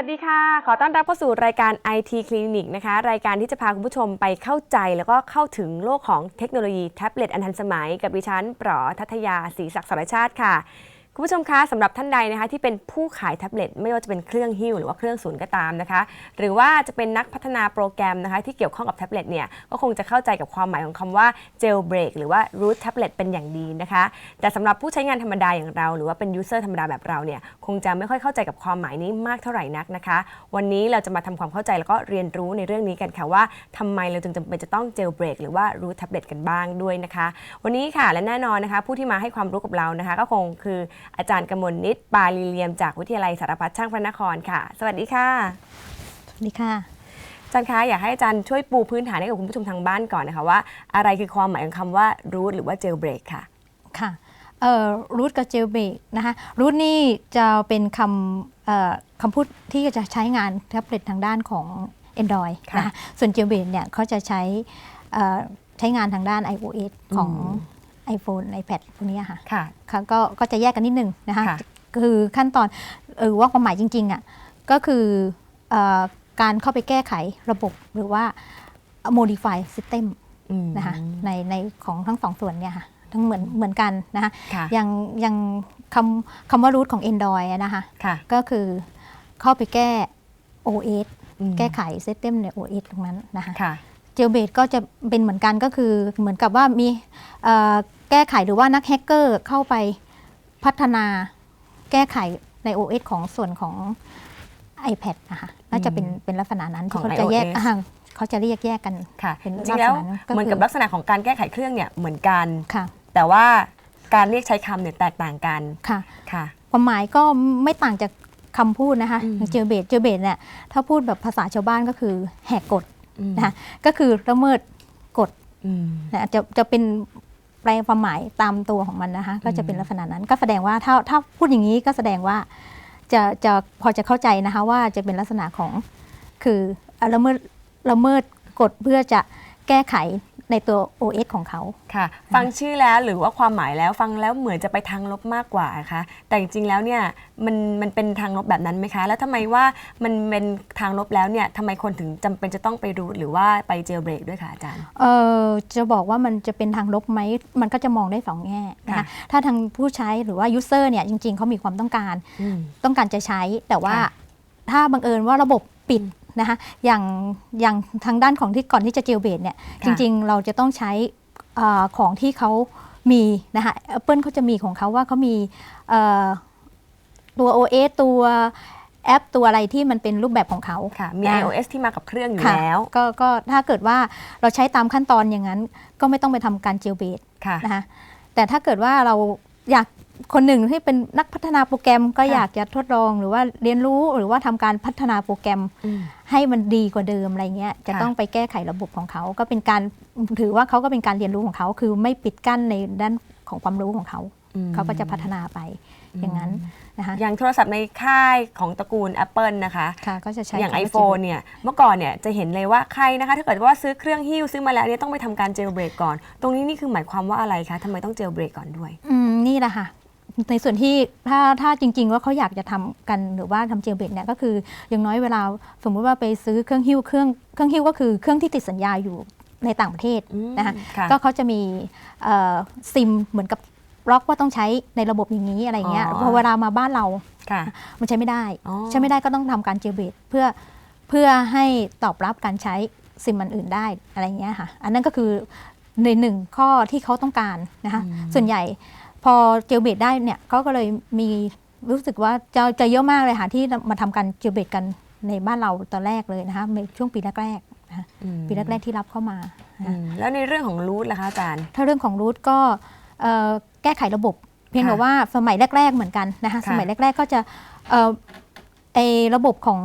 วัสดีค่ะ ขอต้อนรับเข้าสู่รายการ IT คลินิกนะคะ รายการที่จะพาคุณผู้ชมไปเข้าใจแล้วก็เข้าถึงโลกของเทคโนโลยีแท็บเล็ตอันทันสมัย กับดิฉันปรอทัทยาศรีศักดิ์สารชาติค่ะ คุณผู้ชมคะสำหรับท่านใดนะคะที่เป็นผู้ขายแท็บเล็ตไม่ว่าจะเป็นเครื่องหิ้วหรือว่าเครื่องศูนย์ก็ตามนะคะ หรือว่าจะเป็นนักพัฒนาโปรแกรมนะคะที่เกี่ยวข้องกับแท็บเล็ตเนี่ยก็คงจะเข้าใจกับความหมายของคำว่า jailbreak หรือว่า root tablet เป็นอย่างดีนะคะ แต่สำหรับผู้ใช้งานธรรมดาอย่างเรา หรือว่าเป็น user ธรรมดาแบบเราเนี่ยคงจะไม่ค่อยเข้าใจกับความหมายนี้มากเท่าไหร่นักนะคะ วันนี้เราจะมาทำความเข้าใจแล้วก็เรียนรู้ในเรื่องนี้กันค่ะว่าทำไมเราจึงจำเป็นจะต้อง jailbreak หรือว่า root tablet กันบ้างด้วยนะคะ วันนี้ค่ะและแน่นอนนะคะ ผู้ที่มาให้ความรู้กับเรานะคะ ก็คงคืออาจารย์กมลนิตปาลีเลียมจากวิทยาลัยสารพัดช่างพระนครค่ะ สวัสดีค่ะ สวัสดีค่ะ อาจารย์คะอยากให้อาจารย์ช่วยปูพื้นฐานให้กับคุณผู้ชมทางบ้านก่อนนะคะว่า อะไรคือความหมายของคำว่า root หรือว่า jailbreak ค่ะ ค่ะเอ่อรูทกับเจลเบรกนะคะรูทนี่จะเป็นคำเอ่อคำพูดที่จะใช้งานแท็บเล็ตทางด้านของ Android ค่ะนะคะส่วนเจลเบรกเนี่ยเขาจะใช้เอ่อใช้งานทางด้าน iOS ของ iPhone iPad พวกเนี้ยค่ะค่ะ ค่ะก็ก็จะแยกกันนิดนึงนะคะค่ะ คือขั้นตอนเออว่าความหมายจริงๆอะก็คือเออการเข้าไปแก้ไขระบบหรือว่า modify system อืมนะคะในในของทั้งสองส่วนเนี่ยค่ะทั้งเหมือนเหมือนกันนะคะค่ะอย่างอย่างคำคำว่า root ของ Android อะนะคะ ค่ะก็คือเข้าไปแก้ OS อืมแก้ไข system ใน OS ตรงนั้นนะคะ ค่ะ เจลเบดก็จะเป็นเหมือนกันก็คือเหมือนกับว่ามีเอ่อ แก้ไขหรือว่านักแฮกเกอร์เข้าไปพัฒนาแก้ไขใน OS ของส่วนของ iPad นะคะน่าจะเป็นเป็นลักษณะนั้นของที่เขาจะแยก iOS อ่าเขาจะเรียกแยกกันค่ะเป็นจริงๆแล้วลักษณะนั้นก็คือเหมือนกับลักษณะของการแก้ไขเครื่องเนี่ยเหมือนกันค่ะ แต่ว่าการเรียกใช้คำเนี่ยแตกต่างกันค่ะค่ะความหมายก็ไม่ต่างจากคำพูดนะคะอืมเจลเบดเจลเบดเนี่ยถ้าพูดแบบภาษาชาวบ้านก็คือแหกกฎอืมนะคะก็คือละเมิดกฎอืมนะจะจะเป็น แปลความหมายตามตัวของมันนะคะ ก็จะเป็นลักษณะนั้น ก็แสดงว่าถ้าถ้าพูดอย่างนี้ก็แสดงว่าจะจะพอจะเข้าใจนะคะว่าจะเป็นลักษณะของคือละเมิดละเมิดกฎเพื่อจะแก้ไข ในตัว OS ของเขา ค่ะ ฟังชื่อแล้วหรือว่าความหมายแล้วฟังแล้วเหมือนจะไปทางลบมากกว่าค่ะแต่จริงๆแล้วเนี่ยมันมันเป็นทางลบแบบนั้นไหมคะ แล้วทำไมว่ามันเป็นทางลบแล้วเนี่ยทำไมคนถึงจำเป็นจะต้องไปรูทหรือว่าไปเจลเบรกด้วยคะอาจารย์เออจะบอกว่ามันจะเป็นทางลบไหมมันก็จะมองได้สองแง่นะคะค่ะถ้าทางผู้ใช้หรือว่า user เนี่ยจริง ๆเขามีความต้องการอืมต้องการจะใช้แต่ว่าค่ะถ้าบังเอิญว่าระบบปิด นะคะอย่างอย่างทางด้านของที่ก่อนที่จะเจลเบดเนี่ยค่ะจริงๆ เราจะต้องใช้เออของที่เขามีนะคะ Apple เขาจะมีของเขาว่าเขามีเอ่อตัว OS ตัวแอปตัวอะไรที่มันเป็นรูปแบบของเขาค่ะมีนะ iOS ที่มากับเครื่องอยู่ค่ะแล้วก็ก็ถ้าเกิดว่าเราใช้ตามขั้นตอนอย่างนั้น ก็ไม่ต้องไปทำการเจลเบดค่ะนะคะแต่ถ้าเกิดว่าเราอยาก คนหนึ่งที่เป็นนักพัฒนาโปรแกรมก็ค่ะอยากจะทดลองหรือว่าเรียนรู้หรือว่าทำการพัฒนาโปรแกรมอืมให้มันดีกว่าเดิมอะไรเงี้ยจะค่ะต้องไปแก้ไขระบบของเขา ก็เป็นการถือว่าเขาก็เป็นการเรียนรู้ของเขา คือไม่ปิดกั้นในด้านของความรู้ของเขาอืมเขาก็จะพัฒนาไปอย่างนั้นนะคะอย่างโทรศัพท์ในค่ายของตระกูล Apple นะคะค่ะก็จะใช้อย่างคำว่า iPhone เนี่ยเมื่อก่อนเนี่ยจะเห็นเลยว่าใครนะคะ ถ้าเกิดว่าซื้อเครื่องหิ้วซื้อมาแล้วเนี่ยต้องไปทำการเจลเบรกก่อน ตรงนี้นี่คือหมายความว่าอะไรคะทำไมต้องเจลเบรกก่อนด้วยอืมนี่แหละค่ะ ในส่วนที่ถ้าถ้าจริง ๆ ว่าเขาอยากจะทำกันหรือว่าทำเจลเบรกเนี่ยก็คืออย่างน้อยเวลาสมมุติว่าไปซื้อเครื่องหิ้วเครื่องเครื่องหิ้วก็คือเครื่องที่ติดสัญญาอยู่ในต่างประเทศอืมนะคะค่ะก็เขาจะมีเอ่อซิมเหมือนกับล็อกว่าต้องใช้ในระบบอย่างนี้อะไรเงี้ยอ๋อพอเวลามาบ้านเราค่ะมันใช้ไม่ได้อ๋อใช้ไม่ได้ก็ต้องทำการเจลเบรกเพื่อเพื่อให้ตอบรับการใช้ซิมอันอื่นได้อะไรเงี้ยค่ะ อันนั้นก็คือในหนึ่งข้อที่เขาต้องการนะคะส่วนใหญ่ พอเจลเบรกได้เนี่ยเขาก็เลยมีรู้สึกว่าจะจะเยอะมากเลยค่ะที่มาทำการเจลเบรกกันในบ้านเราตอนแรกเลยนะคะในช่วงปีแรกๆนะคะอืมปีแรกๆที่รับเข้ามาอืมแล้วในเรื่องของรูทล่ะคะอาจารย์ ถ้าเรื่องของรูทก็เอ่อแก้ไขระบบ เพียงแต่ค่ะว่าสมัยแรก ๆเหมือนกันนะคะค่ะสมัยแรก ๆ ก็จะเอ่อไอระบบของ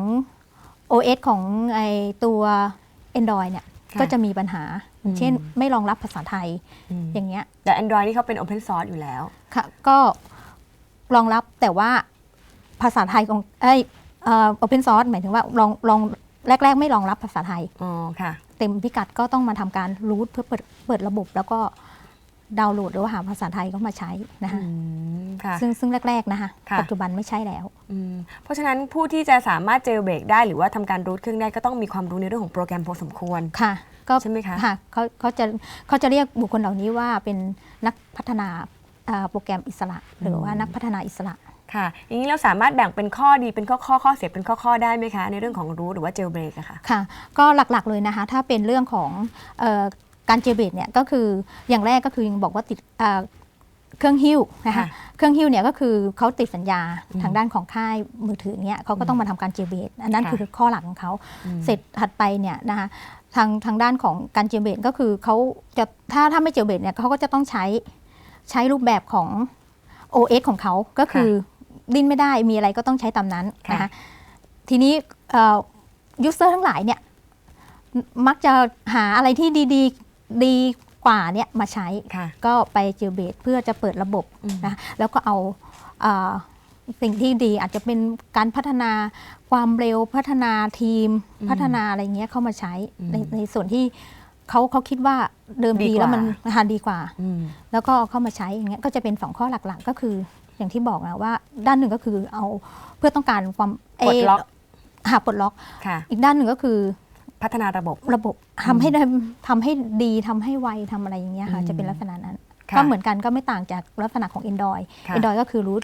OS ของไอตัว Android เนี่ยค่ะก็จะมีปัญหาอย่าง เช่นอืมไม่รองรับภาษาไทยอืมอย่างเงี้ยแต่ Android นี่เขาเป็น Open Source อยู่แล้วค่ะก็รองรับแต่ว่าภาษาไทยของไอยเอ่อ Open Source หมายถึงว่าลองลองแรก ๆ ไม่รองรับภาษาไทยอ๋อค่ะ เต็มพิกัดก็ต้องมาทำการรูทเพื่อเปิดเปิดระบบแล้วก็ดาวน์โหลดหรือว่าหาภาษาไทยก็มาใช้นะคะอืมค่ะซึ่งซึ่งแรก ๆ นะคะค่ะปัจจุบันไม่ใช่แล้วอืมเพราะฉะนั้นผู้ที่จะสามารถเจลเบรกได้หรือว่าทำการรูทเครื่องได้ก็ต้องมีความรู้ในเรื่องของโปรแกรมพอสมควรค่ะ ก็ใช่ไหมคะค่ะเขาเขาจะเขาจะเรียกบุคคลเหล่านี้ว่าเป็นนักพัฒนาอ่าโปรแกรมอิสระ หรือว่านักพัฒนาอิสระค่ะอย่างนี้เราสามารถแบ่งเป็นข้อดีเป็นข้อข้อข้อเสียเป็นข้อข้อได้ไหมคะ ในเรื่องของรูทหรือว่าเจลเบรกอะค่ะค่ะ ก็หลักๆเลยนะคะ ถ้าเป็นเรื่องของเออการเจเบตเนี่ยก็คืออย่างแรกก็คือยังบอกว่าติด เอ่อเครื่องหิ้วนะคะค่ะเครื่องหิ้วเนี่ยก็คือเขาติดสัญญาอืมทางด้านของค่ายมือถือเนี่ยเขาก็ต้องมาทำการเจเบตอันนั้นค่ะคือข้อหลักของเขาอืมเสร็จถัดไปเนี่ยนะคะทางทางด้านของการเจเบตก็คือเขาจะถ้าถ้าไม่เจเบตเนี่ยเขาก็จะต้องใช้ใช้รูปแบบของ OS ของเขาก็คือดิ้นไม่ได้มีอะไรก็ต้องใช้ตามนั้นนะค่ะคะทีนี้ยูเซอร์ทั้งหลายเนี่ยมักจะหาอะไรที่ดี ๆ ดี กว่าเนี่ยมาใช้ ค่ะ ก็ไปเจอเบตเพื่อจะเปิดระบบอืม นะแล้วก็เอาอาสิ่งที่ดีอาจจะเป็นการพัฒนาความเร็วพัฒนาทีมพัฒนาอะไรเงี้ยเข้ามาใช้ในในส่วนที่เขาเขาคิดว่าเดิมดีดีกว่า แล้วมันหาดีกว่า อืม แล้วก็เอาเข้ามาใช้อย่างเงี้ยก็จะเป็นสองข้อหลักๆ ก็คืออย่างที่บอกนะว่าด้านหนึ่งก็คือเอาเพื่อต้องการความปลดล็อกเหาปลดล็อก ค่ะ อีกด้านหนึ่งก็คือ พัฒนาระบบ ระบบทำให้ได้ทำให้ดีทำให้ไวทำอะไรอย่างเงี้ยค่ะอืมจะเป็นลักษณะนั้น ค่ะก็เหมือนกันก็ไม่ต่างจากลักษณะของ Android ค่ะ Android ก็คือรูท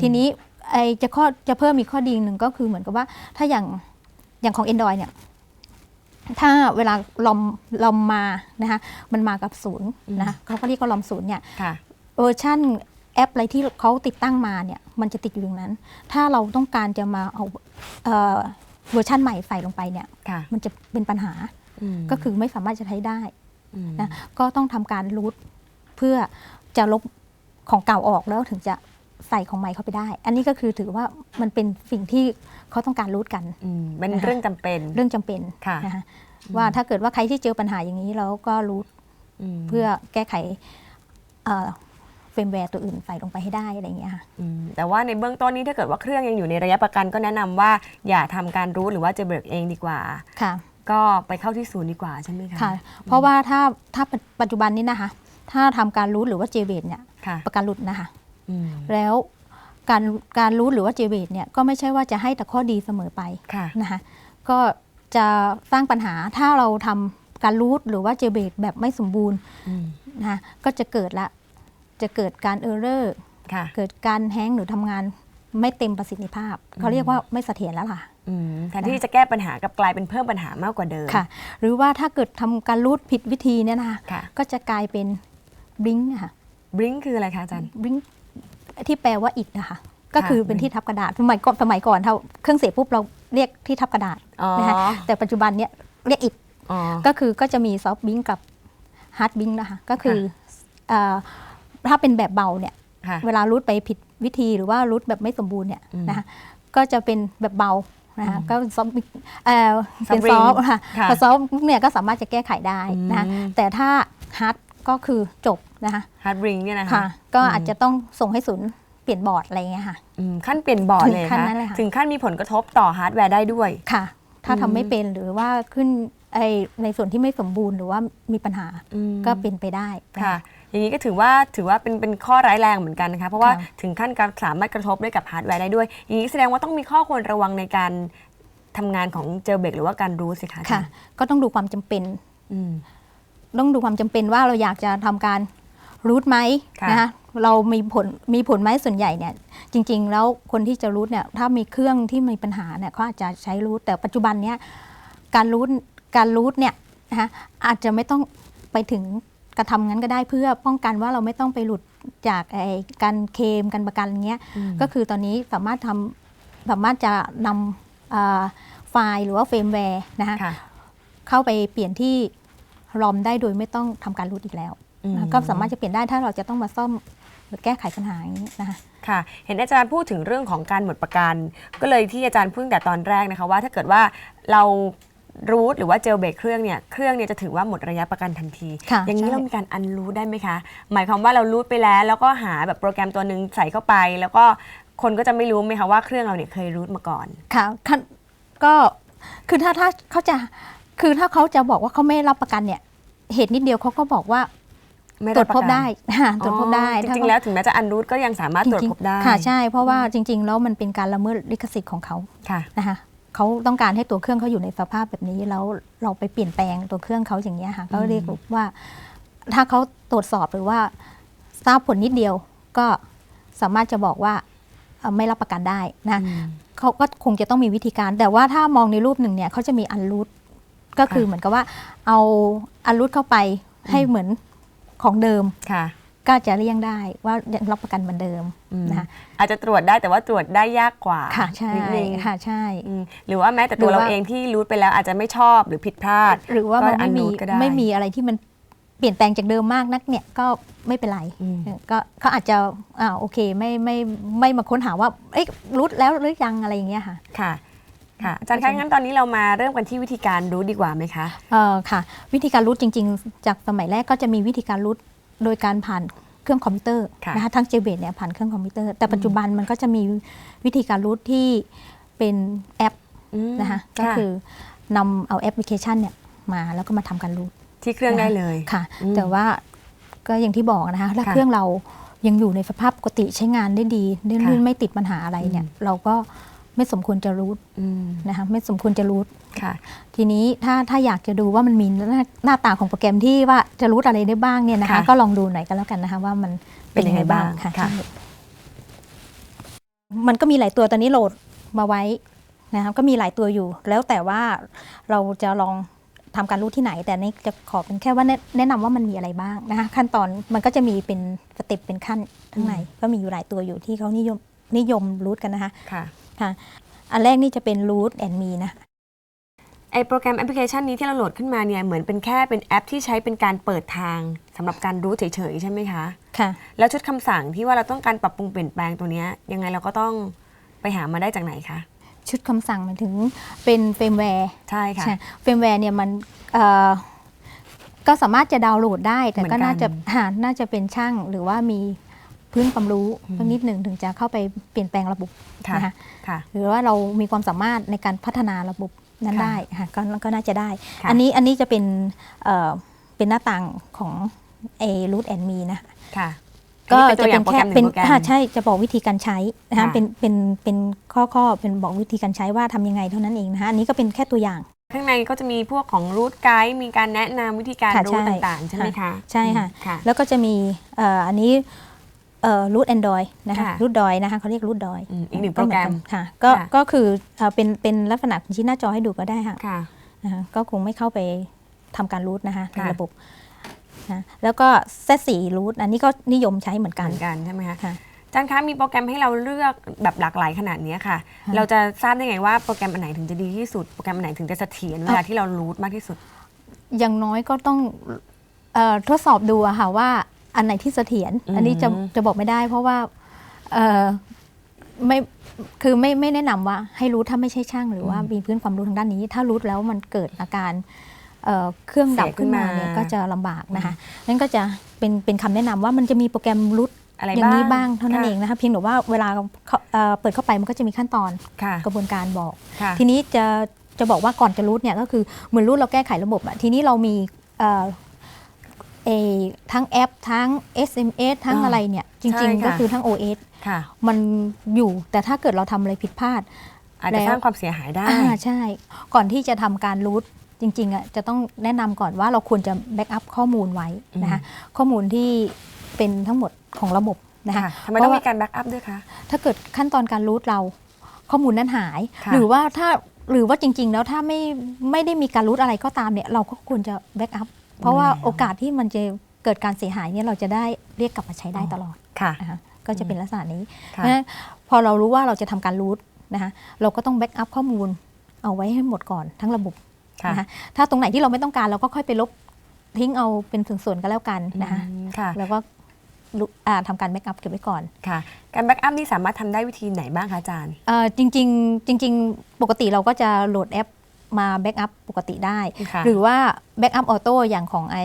ทีนี้ไอจะข้อจะเพิ่มมีข้อดีหนึ่งก็คือเหมือนกับว่าถ้าอย่างอย่างของ Android เนี่ยถ้าเวลาลอมลอมมานะคะมันมากับศูนย์นะคะเขาก็เรียกว่าลอมศูนย์เนี่ย ค่ะ เวอร์ชันแอปอะไรที่เขาติดตั้งมาเนี่ยมันจะติดอยู่ตรงนั้น ถ้าเราต้องการจะมาเอาเอ่อ เวอร์ชันใหม่ใส่ลงไปเนี่ยค่ะมันจะเป็นปัญหามก็คือไม่สามารถจะใช้ได้มนะก็ต้องทำการรูทเพื่อจะลบของเก่าออกแล้วถึงจะใส่ของใหม่เข้าไปได้ อันนี้ก็คือถือว่ามันเป็นสิ่งที่เขาต้องการรูทกันอืมเป็นนะคะเรื่องจำเป็นเรื่องจำเป็นค่ะนะคะว่าถ้าเกิดว่าใครที่เจอปัญหาอย่างนี้แล้วก็รูทมเพื่อแก้ไข เอ่อเฟรมแวร์ตัวอื่นใส่ลงไปให้ได้อะไรอย่างเงี้ยค่ะ อืมแต่ว่าในเบื้องต้นนี้ถ้าเกิดว่าเครื่องยังอยู่ในระยะประกันก็แนะนำว่าอย่าทำการรูทหรือว่าเจลเบรกเองดีกว่า ค่ะ ก็ไปเข้าที่ศูนย์ดีกว่าใช่ไหมคะค่ะ เพราะว่าถ้าถ้าปัจจุบันนี้นะคะ ถ้าทำการรูทหรือว่าเจเบตเนี่ยค่ะประกันหลุดนะคะ อืมแล้วการการรูทหรือว่าเจเบตเนี่ยก็ไม่ใช่ว่าจะให้แต่ข้อดีเสมอไป ค่ะนะคะก็จะสร้างปัญหาถ้าเราทำการรูทหรือว่าเจเบตแบบไม่สมบูรณ์อืม นะคะก็จะเกิดละ จะเกิดการเออร์เรอร์ค่ะเกิดการแห้งก์หรือทำงานไม่เต็มประสิทธิภาพ เขาเรียกว่าไม่เสถียรแล้วล่ะอืมแทนที่จะแก้ปัญหากับกลายเป็นเพิ่มปัญหามากกว่าเดิมค่ะ หรือว่าถ้าเกิดทำการรูทผิดวิธีเนี่ยนะคะค่ะก็จะกลายเป็นบลิงค่ะบริงคืออะไรคะอาจารย์บลิงที่แปลว่าอิดนะคะก็คือเป็น blink ที่ทับกระดาษสมัยก่อนสมัยก่อนถ้าเครื่องเสียปุ๊บเราเรียกที่ทับกระดาษอ๋อนะคะแต่ปัจจุบันเนี่ยเรียกอิดอ๋อก็คือก็จะมีซอฟต์บิงกับฮาร์ดบิงนะคะก็คือเอ่อ ถ้าเป็นแบบเบาเนี่ยค่ะ เวลารูทไปผิดวิธีหรือว่ารูทแบบไม่สมบูรณ์เนี่ยอืมนะคะก็จะเป็นแบบเบานะคะก็ซอฟต์เอ่อเป็น Soft ซอฟ ring ค่ะค่ะพอซอฟต์เนี่ยก็สามารถจะแก้ไขได้นะคะอืม แต่ถ้าฮาร์ดก็คือจบนะคะฮาร์ดบริงเนี่ยนะคะค่ะ ก็อาจจะต้องส่งให้ศูนย์เปลี่ยนบอร์ดอะไรอย่างเงี้ยค่ะ อืมขั้นเปลี่ยนบอร์ดถึงเลยขั้นค่ะนั้นเลยค่ะ ถึงขั้นมีผลกระทบต่อฮาร์ดแวร์ได้ด้วย ค่ะ ถ้าอืทำมไม่เป็นหรือว่าขึ้นไอในส่วนที่ไม่สมบูรณ์หรือว่ามีปัญหาอืม ก็เป็นไปได้นค่ะ อย่างนี้ก็ถือว่าถือว่าเป็นเป็นข้อร้ายแรงเหมือนกันนะคะเพราะว่าค่ะถึงขั้นการสามารถกระทบได้กับฮาร์ดแวร์ได้ด้วย อย่างนี้แสดงว่าต้องมีข้อควรระวังในการทำงานของเจลเบรกหรือว่าการรูทสิคะอาจาค่ะรย์ก็ต้องดูความจำเป็นอืมต้องดูความจำเป็นว่าเราอยากจะทำการรูทไหมค่ะนะคะเรามีผลมีผลไหมส่วนใหญ่เนี่ย จริง ๆ แล้วคนที่จะรูทเนี่ยถ้ามีเครื่องที่มีปัญหาเนี่ยเขาอาจจะใช้รูทแต่ปัจจุบันเนี้ยการรูทการรูทเนี่ยนะคะอาจจะไม่ต้องไปถึง กระทำงั้นก็ได้เพื่อป้องกันว่าเราไม่ต้องไปหลุดจากไอ้การเคลมการประกันเงี้ยอืมก็คือตอนนี้สามารถทำสามารถจะนำอ่าไฟล์หรือว่าเฟรมแวร์นะคะค่ะเข้าไปเปลี่ยนที่รอมได้โดยไม่ต้องทำการรูทอีกแล้วอืมนะคะก็สามารถจะเปลี่ยนได้ถ้าเราจะต้องมาซ่อมหรือแก้ไขปัญหาอย่างนี้นะคะค่ะ เห็นอาจารย์พูดถึงเรื่องของการหมดประกัน ก็เลยที่อาจารย์พูดตั้งแต่ตอนแรกนะคะว่า ถ้าเกิดว่าเรา รูทหรือว่าเจลเบรกเครื่องเนี่ยเครื่องเนี่ยจะถือว่าหมดระยะประกันทันที ค่ะอย่างนี้ใช่ เรามีการอันรูทได้ไหมคะ หมายความว่าเรารูทไปแล้ว แล้วก็หาแบบโปรแกรมตัวหนึ่งใส่เข้าไป แล้วก็คนก็จะไม่รู้ไหมคะว่าเครื่องเราเนี่ยเคยรูทมาก่อน ค่ะขั้นก็คือถ้าถ้าเขาจะคือถ้าเขาจะบอกว่าเขาไม่รับประกันเนี่ย เหตุนิดเดียวเขาก็บอกว่าไม่ตรวจพบปะกันได้ค่ะตรวจพบได้อ๋อจถ้าริงๆ แล้วถึงแม้จะอันรูทก็ยังสามารถตรวจจงพบได้ๆค่ะใช่ เพราะว่าจริง ๆ แล้วมันเป็นการละเมิดลิขสิทธิ์ของเขาค่ะ นะคะ เขาต้องการให้ตัวเครื่องเขาอยู่ในสภาพแบบนี้แล้วเราไปเปลี่ยนแปลงตัวเครื่องเขาอย่างนี้ยค่ะก็เรียกว่า ถ้าเขาตรวจสอบหรือว่าทราบผลนิดเดียวก็สามารถจะบอกว่าเอ่อไม่รับประกันได้นะอืมเขาก็คงจะต้องมีวิธีการ แต่ว่าถ้ามองในรูปหนึ่งเนี่ยเขาจะมีอันรูทก็คือค่ะเหมือนกับว่าเอาอันรูทเข้าไปให้เหมือนของเดิมค่ะ ก็จะเลี่ยงได้ว่ายังรับประกันเหมือนเดิมอืมนะคะอาจจะตรวจได้แต่ว่าตรวจได้ยากกว่าค่ะใช่นิดนึงค่ะใช่อืมหรือว่าแม้แต่ตัวหรือเราว่าเองที่รูทไปแล้วอาจจะไม่ชอบหรือผิดพลาด หรือว่ามันก็ไม่มี unroot ก็ได้ไม่มีอะไรที่มันเปลี่ยนแปลงจากเดิมมากนักเนี่ยก็ไม่เป็นไรอืมก็เขาอาจจะอ่าโอเคไม่ไม่ไม่มาค้นหาว่าเอ๊ะรู้แล้วหรือยังอะไรอย่างเงี้ยค่ะค่ะค่ะอาจารย์คะงั้นตอนนี้เรามาเริ่มกันที่วิธีการรูทดีกว่าไหมคะเอ่อค่ะ วิธีการรูทจริง ๆ จากสมัยแรกก็จะมีวิธีการรูท โดยการผ่านเครื่องคอมพิวเตอร์ค่ะนะคะทั้งเจเบตเนี่ยผ่านเครื่องคอมพิวเตอร์ แต่ปัจจุบันมันก็จะมีวิธีการรูทที่เป็นแอปอืมนะคะก็คือนำเอาแอปพลิเคชันเนี่ยมาแล้วก็มาทำการรูทที่เครื่องได้เลยค่ะอืมแต่ว่าก็อย่างที่บอกนะคะถ้าค่ะเครื่องเรายังอยู่ในสภาพปกติใช้งานได้ดีลื่ค่ะนๆไม่ติดปัญหาอะไรเนี่ยอืมเราก็ ไม่สมควรจะรูทอืมนะคะไม่สมควรจะรูทค่ะ ทีนี้ถ้าถ้าอยากจะดูว่ามันมีหน้าหน้าตาของโปรแกรมที่ว่าจะรูทอะไรได้บ้างเนี่ยนะคะค่ะก็ลองดูหน่อยกันแล้วกันนะคะว่ามันเป็นยังไงบ้างเป็นยังไงบ้างค่ะค่ะใช่มันก็มีหลายตัวตอนนี้โหลดมาไว้นะคะก็มีหลายตัวอยู่ แล้วแต่ว่าเราจะลองทำการรูทที่ไหน แต่นี่จะขอเป็นแค่ว่าแนะแนะนำว่ามันมีอะไรบ้างนะคะขั้นตอนมันก็จะมีเป็นสเต็ปเป็นขั้นข้างในก็มีอยู่หลายตัวอยู่ที่เขานิยมนิยมรูทกันนะคะ ค่ะค่ะ อันแรกนี่จะเป็นรูทแอนมีนะไอโปรแกรมแอปพลิเคชันนี้ที่เราโหลดขึ้นมาเนี่ยเหมือนเป็นแค่เป็นแอปที่ใช้เป็นการเปิดทางสำหรับการรู้เฉยๆใช่ไหมคะ ค่ะ แล้วชุดคำสั่งที่ว่าเราต้องการปรับปรุงเปลี่ยนแปลงตัวเนี้ยยังไงเราก็ต้องไปหามาได้จากไหนคะชุดคำสั่งหมายถึงเป็นเฟรมแวร์ใช่ค่ะ ใช่เฟรมแวร์เนี่ยมันเอ่อก็สามารถจะดาวน์โหลดได้ แต่เหมือนกัก็นน่าจะหาน่าจะเป็นช่างหรือว่ามี พื้นความรู้สักนิดหนึ่งถึงจะเข้าไปเปลี่ยนแปลงระบบค่ะนะคะค่ะหรือว่าเรามีความสามารถในการพัฒนาระบบนั้นค่ะได้ค่ะก็ก็น่าจะได้ค่ะอันนี้อันนี้จะเป็นเอ่อเป็นหน้าต่างของเอรูทแอนมีนะค่ะก็อันนี้จะเป็นตัวอย่างโปรแกรมหนึ่เป็นงโปรแกรมค่ะใช่จะบอกวิธีการใช้นะคะค่ะเป็นเป็นเป็นข้อข้อเป็นบอกวิธีการใช้ว่าทำยังไงเท่านั้นเองนะคะอันนี้ก็เป็นแค่ตัวอย่าง ข้างในก็จะมีพวกของรูทไกด์มีการแนะนำวิธีการค่ะรูใช่ทต่างๆ ใช่ไหมคะ ใช่ค่ะอืมค่ะแล้วก็จะมีเอ่ออันนี้ รูทแอนดรอยนะคะค่ะรูทดอยนะคะเขาเรียกรูทดอยอืมอีกหนึ่งโปรแกรมค่ะก็ค่ะก็คือเอ่อเป็นเป็นลักษณะชี้หน้าจอให้ดูก็ได้ค่ะค่ะนะคะก็คงไม่เข้าไปทำการรูทนะคะในค่ะระบบนะแล้วก็เซตสี่รูทอันนี้ก็นิยมใช้เหมือนกันเหมือนกันใช่ไหมคะค่ะอาจารย์คะมีโปรแกรมให้เราเลือกแบบหลากหลายขนาดนี้ค่ะค่ะ เราจะทราบได้ไงว่าโปรแกรมอันไหนถึงจะดีที่สุดโปรแกรมอันไหนถึงจะเสถียรเวลาที่เรารูทมากที่สุด อย่างน้อยก็ต้องเออทดสอบดูอะค่ะว่า อันไหนที่เสถียรอืมอันนี้จะจะบอกไม่ได้ เพราะว่าเออไม่คือไม่ไม่แนะนำว่าให้รู้ถ้าไม่ใช่ช่าง หรือว่ามีพื้นความรู้ทางด้านนี้ ถ้ารู้แล้วมันเกิดอาการเอ่อเครื่องดับขึ้นมาเนี่ยก็จะลำบากนะคะนั่นก็จะเป็นเป็นคำแนะนำว่ามันจะมีโปรแกรมรุดอะไรอย่างนี้บ้างบ้างเท่านั้นค่ะเองนะคะเพียงแต่ว่าเวลาเขาเอ่อเปิดเข้าไปมันก็จะมีขั้นตอนค่ะกระบวนการบอกค่ะทีนี้จะจะบอกว่าก่อนจะรูทเนี่ยก็คือเหมือนรูทเราแก้ไขระบบอะทีนี้เรามี เอ่อเออทั้งแอปทั้ง SMS ทั้งอ่าอะไรเนี่ยจใช่ริงๆค่ะก็คือทั้ง OS ค่ะ มันอยู่แต่ถ้าเกิดเราทำอะไรผิดพลาดอาจแล้จะวสร้างความเสียหายได้ อ่าใช่ ก่อนที่จะทำการรูทจริงๆอะจะต้องแนะนำก่อนว่าเราควรจะแบ็กอัพข้อมูลไว้นะคะข้อมูลที่เป็นทั้งหมดของระบบนะคะค่ะทำไมต้องมีการแบ็กอัพด้วยคะถ้าเกิดขั้นตอนการรูทเราข้อมูลนั้นหายค่ะหรือว่าถ้าหรือว่าจริง ๆ แล้วถ้าไม่ไม่ได้มีการรูทอะไรก็ตามเนี่ยเราก็ควรจะแบ็กอัพ เพราะว่าโอกาสที่มันจะเกิดการเสียหายเนี่ยเราจะได้เรียกกลับมาใช้ได้ตลอดค่ะนะคะก็จะเป็นลักษณะนี้เพค่ะราะฉะนั้นพอเรารู้ว่าเราจะทำการรูทนะคะเราก็ต้องแบ็กอัพข้อมูลเอาไว้ให้หมดก่อนทั้งระบบค่ะนะคะถ้าตรงไหนที่เราไม่ต้องการเราก็ค่อยไปลบทิ้งเอาเป็นส่วนๆก็แล้วกันนะคะอืมค่ะแล้วก็รู้อ่าทำการแบ็กอัพเก็บไว้ก่อนค่ะ การแบ็กอัพนี่สามารถทำได้วิธีไหนบ้างคะอาจารย์เอ่อจริงๆจริง ๆ ปกติเราก็จะโหลดแอป มาแบ็กอัพปกติได้ค่ะหรือว่าแบ็กอัพออโต้อย่างของไอ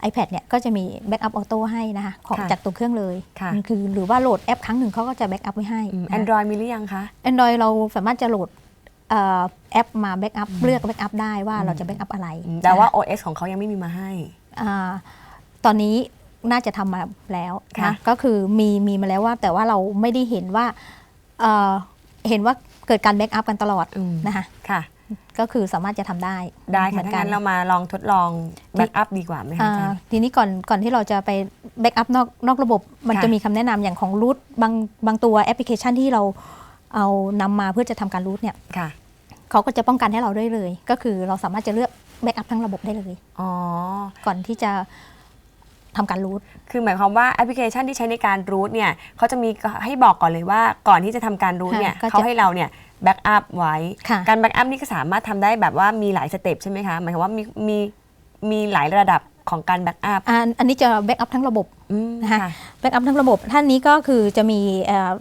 ไอแพดเนี่ยก็จะมีแบ็กอัพออโต้ให้นะคะของค่ะจากตัวเครื่องเลยค่ะมันคือหรือว่าโหลดแอปครั้งหนึ่งเขาก็จะแบ็กอัพไว้ให้แอนดรอยมีหรือยังคะแอนดรอยเราสามารถจะโหลดเอ่อแอปมาแบ็กอัพเลือกแบ็กอัพได้ว่าเราจะแบ็กอัพอะไร แต่ว่านะคะ OS ของเขายังไม่มีมาให้อ่าตอนนี้น่าจะทำมาแล้วค่ะนะก็คือมีมีมาแล้วว่าแต่ว่าเราไม่ได้เห็นว่าเอ่อเห็นว่า เกิดการแบ็กอัพกันตลอดอืมนะคะค่ะก็คือสามารถจะทำได้ ได้เหค่ะมือนถ้ากันงั้นเรามาลองทดลองแบ็กอัพดีกว่าไหมคะอาจารอ่าย์ทีนี้ก่อนก่อนที่เราจะไปแบ็กอัพนอกนอกระบบ มันค่ะจะมีคำแนะนำอย่างของรูทบางบางตัวแอปพลิเคชันที่เราเอานำมาเพื่อจะทำการรูทเนี่ยค่ะเขาก็จะป้องกันให้เราได้เลย ก็คือเราสามารถจะเลือกแบ็กอัพทั้งระบบได้เลยอ๋อก่อนที่จะ ทำการรูทคือหมายความว่าแอปพลิเคชันที่ใช้ในการรูทเนี่ยเขาจะมีให้บอกก่อนเลยว่าก่อนที่จะทำการรูทเนี่ยค่ะก็จะเขาให้เราเนี่ยแบ็กอัพไว้ค่ะการแบ็กอัพนี่ก็สามารถทำได้แบบว่ามีหลายสเต็ปใช่ไหมคะ หมายความว่ามีมีมีหลายระดับของการแบ็กอัพอันอันนี้จะแบ็กอัพทั้งระบบอืมนะคะค่ะแบ็กอัพทั้งระบบ ท่านนี้ก็คือจะมีเอ่อ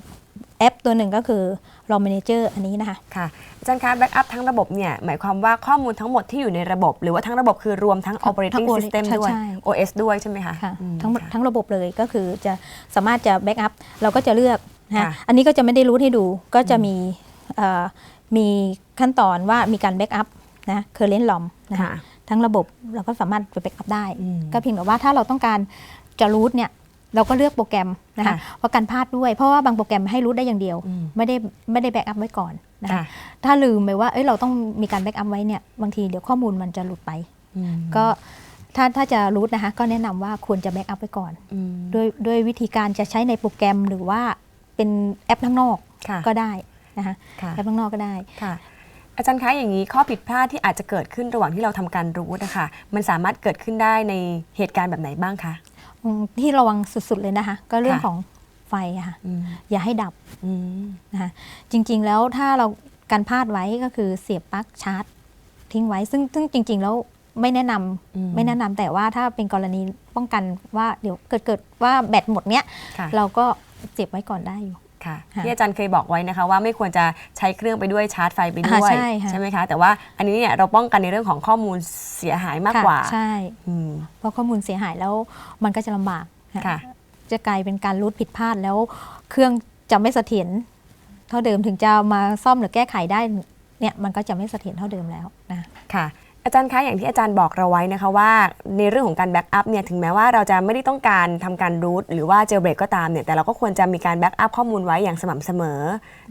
แอปตัวหนึ่งก็คือ Raw Manager อันนี้นะคะค่ะอาจารย์คะแบ็กอัพทั้งระบบเนี่ยหมายความว่าข้อมูลทั้งหมดที่อยู่ในระบบ หรือว่าทั้งระบบคือรวมทั้งทั้ง operating OS system ใช่ด้วยใช่ OS ด้วยใช่ไหมคะค่ะอืมทั้งค่ะทั้งระบบเลยก็คือจะสามารถจะแบ็กอัพเราก็จะเลือกนะค่ะคะอันนี้ก็จะไม่ได้รูทให้ดูก็จะมีเอ่อมีขั้นตอนว่ามีการแบ็กอัพนะ current ROM นะคะค่ะทั้งระบบเราก็สามารถไปแบ็กอัพได้อืมก็เพียงแต่ว่าถ้าเราต้องการจะรูทเนี่ย เราก็เลือกโปรแกรมนะคะค่ะเพราะการพลาดด้วยเพราะว่าบางโปรแกรมให้รูทได้อย่างเดียวอืมไม่ได้ไม่ได้แบ็กอัพไว้ก่อนนะคะค่ะถ้าลืมไปว่าเอ้ยเราต้องมีการแบ็กอัพไว้เนี่ยบางทีเดี๋ยวข้อมูลมันจะหลุดไปอืมก็ถ้าถ้าจะรูทนะคะก็แนะนำว่าควรจะแบ็กอัพไว้ก่อนอืมด้วยด้วยวิธีการจะใช้ในโปรแกรมหรือว่าเป็นแอปข้างนอกค่ะก็ได้นะคะค่ะแอปข้างนอกก็ได้ค่ะอาจารย์คะอย่างนี้ข้อผิดพลาดที่อาจจะเกิดขึ้นระหว่างที่เราทำการรูทนะคะ มันสามารถเกิดขึ้นได้ในเหตุการณ์แบบไหนบ้างคะ อืมที่ระวังสุดๆเลยนะคะ ก็เรื่องค่ะ ของไฟอะค่ะอืมอย่าให้ดับอืมนะคะจริงๆแล้วถ้าเราการพลาดไว้ก็คือเสียบปลั๊กชาร์จ ทิ้งไว้ซึ่งซึ่งจริง ๆ แล้วไม่แนะนำอืมไม่แนะนำแต่ว่าถ้าเป็นกรณีป้องกันว่าเดี๋ยวเกิดเกิดว่าแบตหมดเนี้ยค่ะเราก็เสียบไว้ก่อนได้อยู่ ค่ะค่ะที่อาจารย์เคยบอกไว้นะคะว่าไม่ควรจะใช้เครื่องไปด้วยชาร์จไฟไปด้วยอ่าใช่ค่ะไหมคะแต่ว่าอันนี้เนี่ยเราป้องกันในเรื่องของข้อมูลเสียหายมากกว่าค่ะใช่อืมเพราะข้อมูลเสียหายแล้วมันก็จะลำบากค่ะจะกลายเป็นการรูดผิดพลาดแล้ว เครื่องจะไม่เสถียรเท่าเดิมถึงจะมาซ่อมหรือแก้ไขได้เนี่ยมันก็จะไม่เสถียรเท่าเดิมแล้วนะค่ะ อาจารย์คะอย่างที่อาจารย์บอกเราไว้นะคะว่าในเรื่องของการแบ็กอัพเนี่ยถึงแม้ว่าเราจะไม่ได้ต้องการทำการรูทหรือว่าเจลเบรกก็ตามเนี่ยแต่เราก็ควรจะมีการแบ็กอัพข้อมูลไว้อย่างสม่ำเสมอ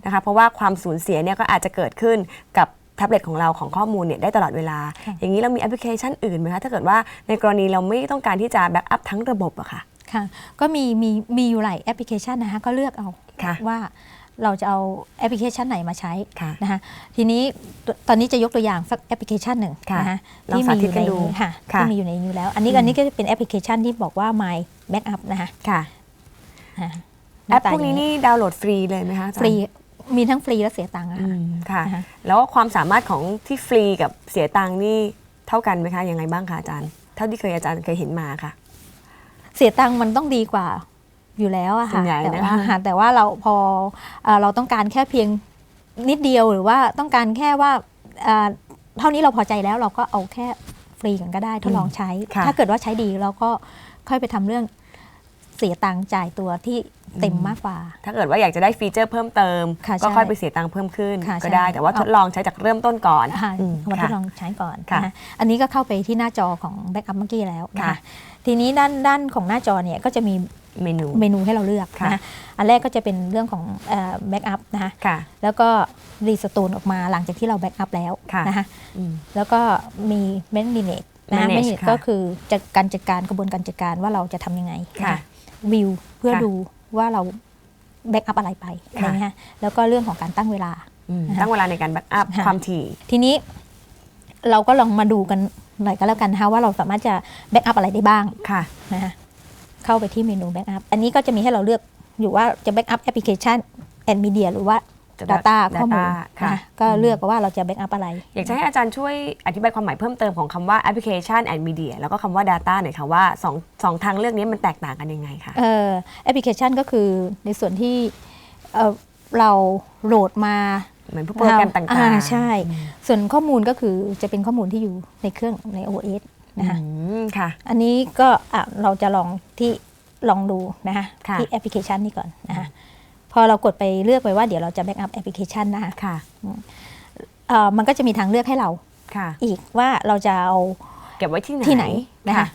นะคะเพราะว่าความสูญเสียเนี่ยก็อาจจะเกิดขึ้นกับแท็บเล็ตของเราของข้อมูลเนี่ยได้ตลอดเวลาค่ะอย่างนี้เรามีแอปพลิเคชันอื่นไหมคะถ้าเกิดว่าในกรณีเราไม่ต้องการที่จะแบ็กอัพทั้งระบบอะค่ะค่ะก็มีมีมีอยู่หลายแอปพลิเคชันนะคะก็เลือกเอาค่ะว่า เราจะเอาแอปพลิเคชันไหนมาใช้ค่ะนะคะทีนี้ตตอนนี้จะยกตัวอย่างสักแอปพลิเคชันหนึ่งค่ะนะคะลองที่สามีธิอตยู่กัในนดูนี้ค่ะค่ะที่มีอยู่ในนี้แล้ว อันนี้อันนี้ก็จะเป็นแอปพลิเคชันที่บอกว่า My Backup นะคะค่ะอ่าแอปพวกนี้นี่ดาวน์โหลดฟรีเลยไหมคะอาจาฟย์รีมีทั้งฟรีและเสียตังค์อะอืค่ะมค่ะนะคะแล้วความสามารถของที่ฟรีกับเสียตังค์นี่เท่ากันไหมคะยังไงบ้างคะอาจารย์ เท่าที่เคยอาจารย์เคยเห็นมาค่ะ เสียตังค์มันต้องดีกว่า อยู่แล้วอะส่ค่ะวนใหญ่แต่นะว่าแต่ว่าเราพอเอ่อเราต้องการแค่เพียงนิดเดียวหรือว่าต้องการแค่ว่าเอ่อเท่านี้เราพอใจแล้วเราก็เอาแค่ฟรีกันก็ได้ทดลองใช้ ค่ะ ถ้าเกิดว่าใช้ดีเราก็ค่อยไปทำเรื่องเสียตังค์จ่ายตัวที่เต็มมากกว่า ถ้าเกิดว่าอยากจะได้ฟีเจอร์เพิ่มเติม ค่ะก็ใช่ค่อยไปเสียตังค์เพิ่มขึ้น ค่ะก็ได้ ใช่ แต่ว่าเอาทดลองใช้จากเริ่มต้นก่อนค่ะอืมเอามาทค่ะดลองใช้ก่อนค่ะนะคะอันนี้ก็เข้าไปที่หน้าจอของแบ็กอัพเมื่อกี้แล้วนะค่ะ คะ ทีนี้ด้านด้านของหน้าจอเนี่ยก็จะมีเมนูเมนูให้เราเลือกค่ะนะคะอันแรกก็จะเป็นเรื่องของแบ็กอัพนะคะค่ะแล้วก็รีสโตนออกมาหลังจากที่เราแบ็กอัพแล้วค่ะนะคะอืมแล้วก็มีเมนมิเนตนะ Manage Manage ค่ะก็คือจะการจัดการกระบวนการจัดการว่าเราจะทำยังไงค่ะวิวเพื่อค่ะดูว่าเราแบ็กอัพอะไรไปอะไรค่ะเงี้ยแล้วก็เรื่องของการตั้งเวลาอืมนะคะตั้งเวลาในการแบ็กอัพค่ะความถี่ ทีนี้เราก็ลองมาดูกันหน่อยก็แล้วกันนะคะว่าเราสามารถจะแบ็กอัพอะไรได้บ้างค่ะนะคะ เข้าไปที่เมนูแบ็กอัพอันนี้ก็จะมีให้เราเลือกอยู่ว่าจะแบ็กอัพแอปพลิเคชันแอนด์มีเดียหรือว่าจะ Data ข้อมูล Data ค่ะนะคะก็เลือกว่าเราจะแบ็กอัพอะไร อยากจะให้อาจารย์ช่วยอธิบายความหมายเพิ่มเติมของคำว่าแอปพลิเคชันแอนด์มีเดียแล้วก็คำว่า Data หน่อยค่ะว่าสองสองทางเลือกนี้มันแตกต่างกันยังไงคะเอ่อแอปพลิเคชันก็คือในส่วนที่เอ่อเราโหลดมาเหมือนพวกโปรแกรมต่างอ่ๆใช่ ส่วนข้อมูลก็คือจะเป็นข้อมูลที่อยู่ในเครื่องใน OS นะคะอืมค่ะ อันนี้ก็อะเราจะลองที่ลองดูนะคะค่ะที่แอปพลิเคชันนี้ก่อนนะคะพอเรากดไปเลือกไปว่าเดี๋ยวเราจะแบ็กอัพแอปพลิเคชันนะคะค่ะเอ่อมันก็จะมีทางเลือกให้เราค่ะอีกว่าเราจะเอาเก็บไว้ที่ไหนที่ไหนนะคะค่ะ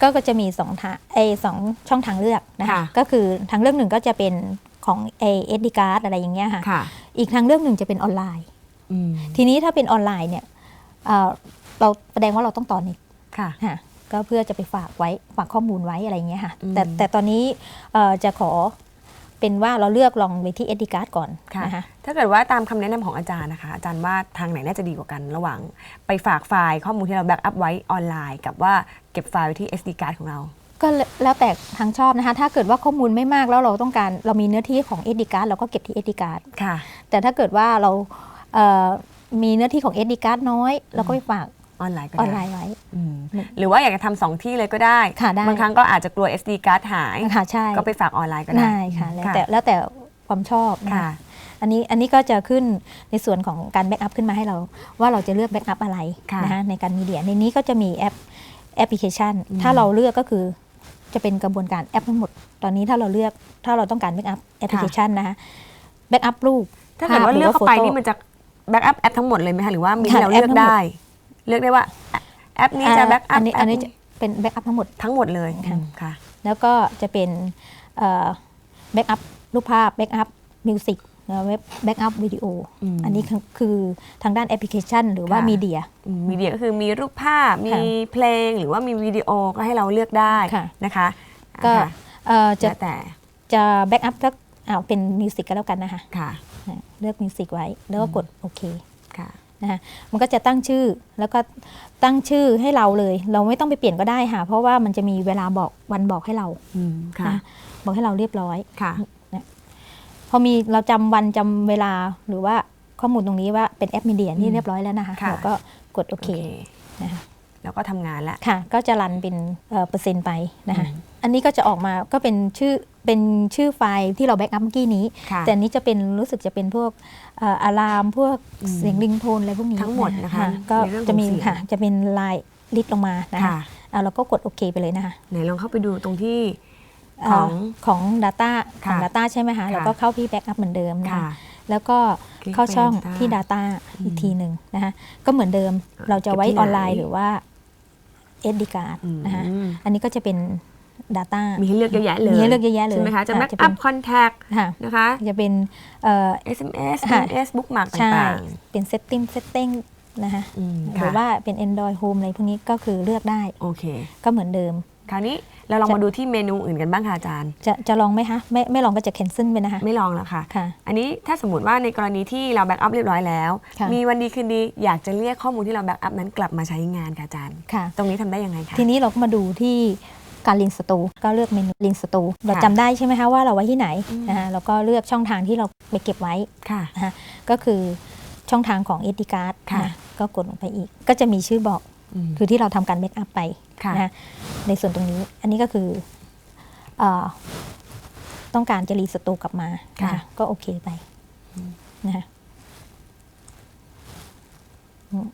ก็ก็จะมีสองทางไอสองช่องทางเลือกนะคะค่ะก็คือทางเลือกหนึ่งก็จะเป็นของเอเอสดีการ์ดอะไรอย่างเงี้ยค่ะค่ะอีกทางเลือกหนึ่งจะเป็นออนไลน์อืมทีนี้ถ้าเป็นออนไลน์เนี่ยเอ่อเราแสดงว่าเราต้องต่อเน็ต ค่ะค่ะก็เพื่อจะไปฝากไว้ฝากข้อมูลไว้อะไรอย่างเงี้ยค่ะอืมแต่แต่ตอนนี้เอ่อจะขอเป็นว่าเราเลือกลองไปที่เอสดีการ์ดก่อนค่ะนะคะถ้าเกิดว่าตามคำแนะนำของอาจารย์นะคะ อาจารย์ว่าทางไหนน่าจะดีกว่ากันระหว่างไปฝากไฟล์ข้อมูลที่เราแบ็กอัพไว้ออนไลน์ กับว่าเก็บไฟล์ไว้ที่ SD card ของเราก็แล้วแต่ทางชอบนะคะ ถ้าเกิดว่าข้อมูลไม่มากแล้วเราต้องการเรามีเนื้อที่ของเอสดีการ์ดเราก็เก็บที่เอสดีการ์ดค่ะ แต่ถ้าเกิดว่าเราเอ่อมีเนื้อที่ของเอสดีการ์ดน้อย เราก็ไปฝาก ออนไลน์ก็ออนได้ไลน์ไว้อืมหรือว่าอยากจะทำสองที่เลยก็ได้ ค่ะได้ บางครั้งก็อาจจะกลัว SD card หาย ค่ะใช่ก็ไปฝากออนไลน์ก็ได้ ได้ค่ะแล้วแต่แล้วแต่ความชอบนะค่ะ คะอันนี้อันนี้ก็จะขึ้นในส่วนของการแบ็กอัพขึ้นมาให้เรา ว่าเราจะเลือกแบ็กอัพอะไรค่ะนะคะในการมีเดียในนี้ก็จะมีแอปแอปพลิเคชัน อืม ถ้าเราเลือกก็คือจะเป็นกระบวนการแอปทั้งหมด ตอนนี้ถ้าเราเลือกถ้าเราต้องการแบ็กอัพแอปพลิเคชันนะคะแบ็กอัพรูปถ้าเกิดว่าภพหเลืรือกเข้าไปโฟโต้นี่มันจะแบ็กอัพแอปทั้งหมดเลยไหมคะหรือว่ามีค่ะให้เราเลือกแอปทั้งหมดได้ เลือกได้ว่า แอปนี้จะแบ็กอัอัพนนี้อันนี้จะเป็นแบ็กอัพทั้งหมด ทั้งหมดเลยค่ะอืมค่ะ แล้วก็จะเป็นแบ็กอัพรูปภาพแบ็กอัพมิวสิกเว็บแบ็กอัพวิดีโออืมอันนี้คือคือทางด้านแอปพลิเคชัน หรือว่าค่ะมีเดียอืมมีเดียก็คือมีรูปภาพ มีค่ะเพลง หรือว่ามีวิดีโอก็ให้เราเลือกได้ค่ะนะคะ ก็ค่ะเอ่อจะแล้วแต่จะแบ็กอัพก็เอาเป็นมิวสิกก็แล้วกันนะคะค่ะอ่าเลือกมิวสิกไว้ แล้วก็กดโอเคค่ะ นะคะมันก็จะตั้งชื่อแล้วก็ตั้งชื่อให้เราเลย เราไม่ต้องไปเปลี่ยนก็ได้ค่ะ เพราะว่ามันจะมีเวลาบอกวันบอกให้เราอืมค่ะนะบอกให้เราเรียบร้อยค่ะพอมีเราจำวันจำเวลาหรือว่าข้อมูลตรงนี้ว่าเป็นแอปมีเดียอืนี่มเรียบร้อยแล้วนะคะค่ะเราก็กดโอโอเคเคนะคะ แล้วก็ทำงานละ ค่ะ ก็จะรันเป็นเอ่อเปอร์เซ็นต์ไปนะคะ อืม อันนี้ก็จะออกมาก็เป็นชื่อเป็นชื่อไฟล์ที่เราแบ็กอัพเมื่อกี้นี้ ค่ะ แต่อันนี้จะเป็นรู้สึกจะเป็นพวกเอ่ออะลามพวกอืมเสียงริงโทนอะไรพวกนี้ทั้งหมดนะคะก็ในเรื่องของจะมีเสียง ค่ะจะเป็นลายลิสต์ลงมานะคะค่ะเอาเราก็กดโอเคไปเลยนะคะ ไหนลองเข้าไปดูตรงที่เอ่ขออง ของ Data ของ ค่ะ Data ใช่ไหมคะค่ะเราก็เข้าที่แบ็กอัพเหมือนเดิมนะค่ะ คะแล้วก็คลิกเข้าช่องไปที่ Data อีกทีหนึ่งนะคะ ก็เหมือนเดิมเราจะไว้เก็บที่ออนไลน์ไหนหรือว่า SD card อืมนะคะอันนี้ก็จะเป็น Data มีให้เลือกเยอะแยะเลยมีให้เลือกเยอะแยะเลยใช่ไหมคะจะค่ะแบ็กจะเป็อันพคอนแทคค่ะนะคะจะเป็นเอ่อ SMS ค่ะ SMS bookmark ใช่ต่างเป็น setting setting นะคะๆอืมหค่ะรือว่าเป็น Android Home อะไรพวกนี้ก็คือเลือกได้โอเคก็เหมือนเดิมคราวนี้ เราลองจะมาดูที่เมนูอื่นกันบ้างค่ะอาจารย์จะจะลองไหมคะไม่ไม่ลองก็จะ cancel ไปนะคะ ไม่ลองแล้วค่ะ ค่ะ อันนี้ถ้าสมมติว่าในกรณีที่เราแบ็กอัพเรียบร้อยแล้ว ค่ะ มีวันดีคืนดีอยากจะเรียกข้อมูลที่เราแบ็กอัพนั้นกลับมาใช้งานค่ะอาจารย์ ค่ะ ตรงนี้ทำได้ยังไงคะ ทีนี้เราก็มาดูที่การลิงสตูก็เลือกเมนูลิงสตูเราจำได้ใช่ไหมคะว่าเราไว้ที่ไหนอืม นะคะแล้วก็เลือกช่องทางที่เราไปเก็บไว้ ค่ะนะคะก็คือช่องทางของ SD card ค่ะ นะก็กดลงไปอีก ก็จะมีชื่อบอกอืม คือที่เราทำการแบ็กอัพไปค่ะนะคะในส่วนตรงนี้อันนี้ก็คือเออต้องการจะรีสตูกลับมานะคะก็โอเคไปนะคะอืม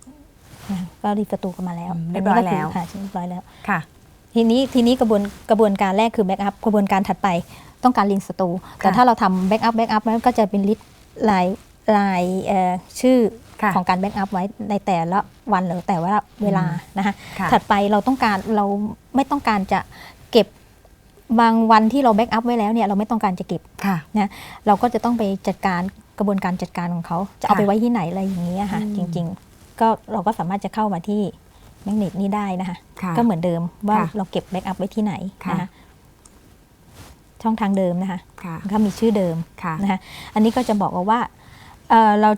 นะคะก็รีสตูกลับมาแล้วอืมเรียบร้อยแล้วนนี้ก็คืค่ะเรียบร้อยแล้วค่ะ ทีนี้ทีนี้กระบวนกระบวนการแรกคือแบ็กอัพกระบวนการถัดไปต้องการลิงสตูแต่ถ้าเราทำแบ็กอัพแบ็กอัพมันก็จะเป็นลิสต์ลายลายเอ่อชื่อค่ะ ของการแบ็กอัพไว้ในแต่ละวันหรือแต่ว่าเวลานะคะค่ะถัดไปเราต้องการเราไม่ต้องการจะเก็บบางวันที่เราแบ็กอัพไว้แล้วเนี่ยเราไม่ต้องการจะเก็บค่ะนะเราก็จะต้องไปจัดการกระบวนการจัดการของเขา จะเอาค่ะไปไว้ที่ไหนอะไรอย่างนี้ยค่ะอืมจริง ๆ ก็เราก็สามารถจะเข้ามาที่แมกเนตนี้ได้นะคะค่ะก็เหมือนเดิมว่าค่ะเราเก็บแบ็กอัพไว้ที่ไหนค่ะนะคะช่องทางเดิมนะคะค่ะก็มีชื่อเดิมค่ะนะคะอันนี้ก็จะบอกว่าว่าเอ่อเรา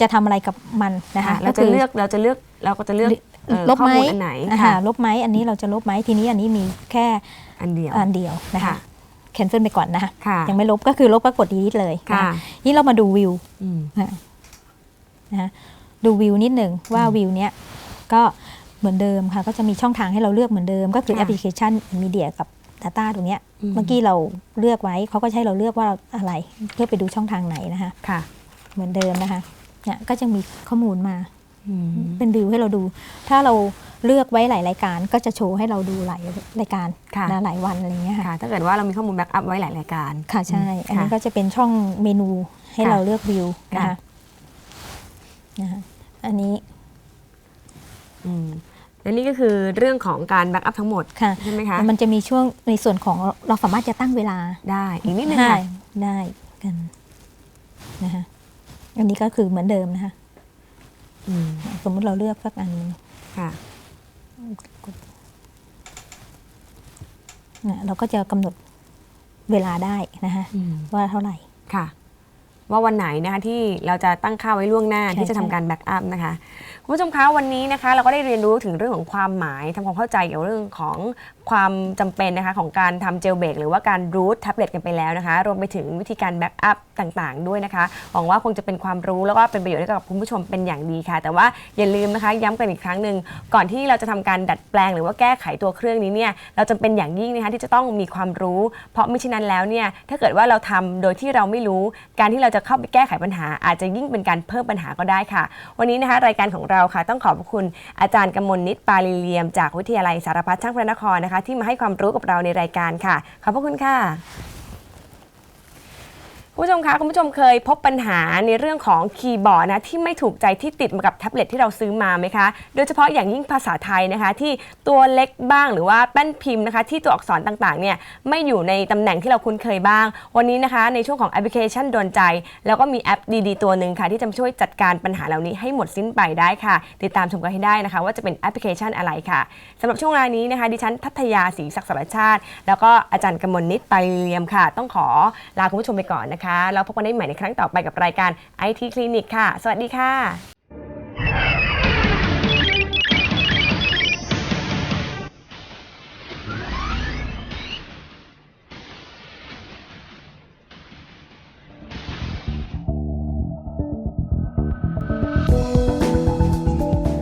จะทำอะไรกับมันนะคะค่ะเราจะคืเลือกเราจะเลือกเราก็จะเลือกเอ่อลบข้อไหมมูลอันไหนอ่าค่ะลบไหมอันนี้เราจะลบไหมทีนี้อันนี้มีแค่อันเดียวอันเดียวนะคะค่ะแคนเซิลไปก่อนนะคะค่ะยังไม่ลบก็คือลบก็กด delete เลยค่ะนนี่เรามาดูวิวอืมนะคะดูวิวนิดหนึ่งว่าวิวเนี้ยก็เหมือนเดิมค่ะ ก็จะมีช่องทางให้เราเลือกเหมือนเดิม ก็คือค่ะแอปพลิเคชันมีเดียกับ Data ตรงเนี้ยอืมเมื่อกี้เราเลือกไว้เขาก็จะให้เราเลือกว่าเราอะไร เพื่อไปดูช่องทางไหนนะคะค่ะ เหมือนเดิมนะคะ เนี่ยก็จะมีข้อมูลมาอืมเป็นวิวให้เราดู ถ้าเราเลือกไว้หลายรายการ ก็จะโชว์ให้เราดูหลายรายการค่ะนะหลายวันอะไรอย่างเงี้ยค่ะค่ะ ถ้าเกิดว่าเรามีข้อมูลแบ็กอัพไว้หลายรายการ ค่ะใช่ อันนี้ค่ะก็จะเป็นช่องเมนูให้ค่ะเราเลือกวิวนะค่ะคะนะคะอันนี้อืมและนี่ก็คือเรื่องของการแบ็กอัพทั้งหมดค่ะใช่ไหมคะ มันจะมีช่วงในส่วนของเราสามารถจะตั้งเวลาได้ อีกนิดนึงได้ค่ะได้กันนะคะ อันนี้ก็คือเหมือนเดิมนะคะอืมสมมติเราเลือกสักอันหนึ่งค่ะเนี่ยเราก็จะกำหนดเวลาได้นะคะอืมว่าเท่าไหร่ ค่ะ ว่าวันไหนนะคะที่เราจะตั้งค่าไว้ล่วงหน้าใช่ที่จะทำการแบ็กอัพนะคะคุณผู้ชมคะวันนี้นะคะ เราก็ได้เรียนรู้ถึงเรื่องของความหมายทำความเข้าใจเกี่ยวกับเรื่องของความจำเป็นนะคะของการทำเจลเบรกหรือว่าการรูทแท็บเล็ตกันไปแล้วนะคะ รวมไปถึงวิธีการแบ็กอัพต่างๆ ด้วยนะคะ หวังว่าคงจะเป็นความรู้แล้วก็เป็นประโยชน์ให้กับคุณผู้ชมเป็นอย่างดีค่ะ แต่ว่าอย่าลืมนะคะ ย้ำกันอีกครั้งหนึ่งก่อนที่เราจะทำการดัดแปลงหรือว่าแก้ไขตัวเครื่องนี้เนี่ยเราจำเป็นอย่างยิ่งนะคะที่จะต้องมีความรู้ เพราะมิฉะนั้นแล้วเนี่ยถ้าเกิดว่าเราทำโดยที่เราไม่รู้ การที่เราจะเข้าไปแก้ไขปัญหา อาจจะยิ่งเป็นการเพิ่มปัญหาก็ได้ค่ะ วันนี้นะคะรายการของเราค่ะต้องขอบคุณอาจารย์กมลนิตปาลีเลียม จากวิทยาลัยสารพัดช่างพระนครนะคะที่มาให้ความรู้กับเราในรายการค่ะ ขอบพระคุณค่ะ ผู้ชมคะคุณผู้ชมเคยพบปัญหาในเรื่องของคีย์บอร์ดนะที่ไม่ถูกใจที่ติดมากับแท็บเล็ตที่เราซื้อมาไหมคะ โดยเฉพาะอย่างยิ่งภาษาไทยนะคะ ที่ตัวเล็กบ้างหรือว่าแป้นพิมพ์นะคะ ที่ตัวอักษรต่างๆเนี่ยไม่อยู่ในตำแหน่งที่เราคุ้นเคยบ้าง วันนี้นะคะ ในช่วงของแอปพลิเคชันโดนใจ แล้วก็มีแอปดีๆตัวหนึ่งค่ะ ที่จะช่วยจัดการปัญหาเหล่านี้ให้หมดสิ้นไปได้ค่ะ ติดตามชมกันให้ได้นะคะ ว่าจะเป็นแอปพลิเคชันอะไรค่ะสำหรับช่วงเวลานี้นะคะ ดิฉันทัตยาศรีศักดิ์สารชาติ แล้วก็อาจารย์กมลนิตปเลียมค่ะ ต้องขอลาคุณผู้ชมไปก่อนนะคะแล้วพบกันได้ใหม่ในครั้งต่อไปกับรายการ IT Clinic ค่ะ สวัสดีค่ะ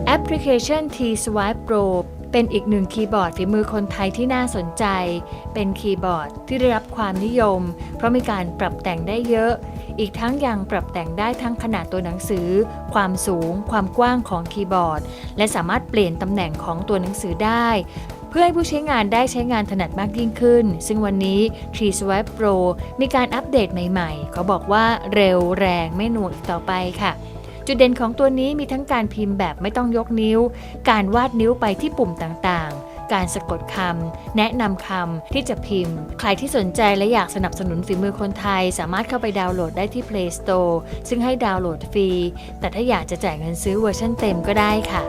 แอปพลิเคชัน T-Swipe Pro เป็นอีกหนึ่งคีย์บอร์ดฝีมือคนไทยที่น่าสนใจ เป็นคีย์บอร์ดที่ได้รับความนิยม เพราะมีการปรับแต่งได้เยอะ อีกทั้งยังปรับแต่งได้ทั้งขนาดตัวหนังสือ ความสูง ความกว้างของคีย์บอร์ด และสามารถเปลี่ยนตำแหน่งของตัวหนังสือได้ เพื่อให้ผู้ใช้งานได้ใช้งานถนัดมากยิ่งขึ้น ซึ่งวันนี้ Tree Swipe Pro มีการอัปเดตใหม่ๆ เขาบอกว่าเร็วแรงไม่หน่วงอีกต่อไปค่ะ จุดเด่นของตัวนี้มีทั้งการพิมพ์แบบไม่ต้องยกนิ้ว การวาดนิ้วไปที่ปุ่มต่างๆการสะกดคำ แนะนำคำที่จะพิมพ์ ใครที่สนใจและอยากสนับสนุนฝีมือคนไทย สามารถเข้าไปดาวน์โหลดได้ที่ Play Store ซึ่งให้ดาวน์โหลดฟรี แต่ถ้าอยากจะจ่ายเงินซื้อเวอร์ชันเต็มก็ได้ค่ะ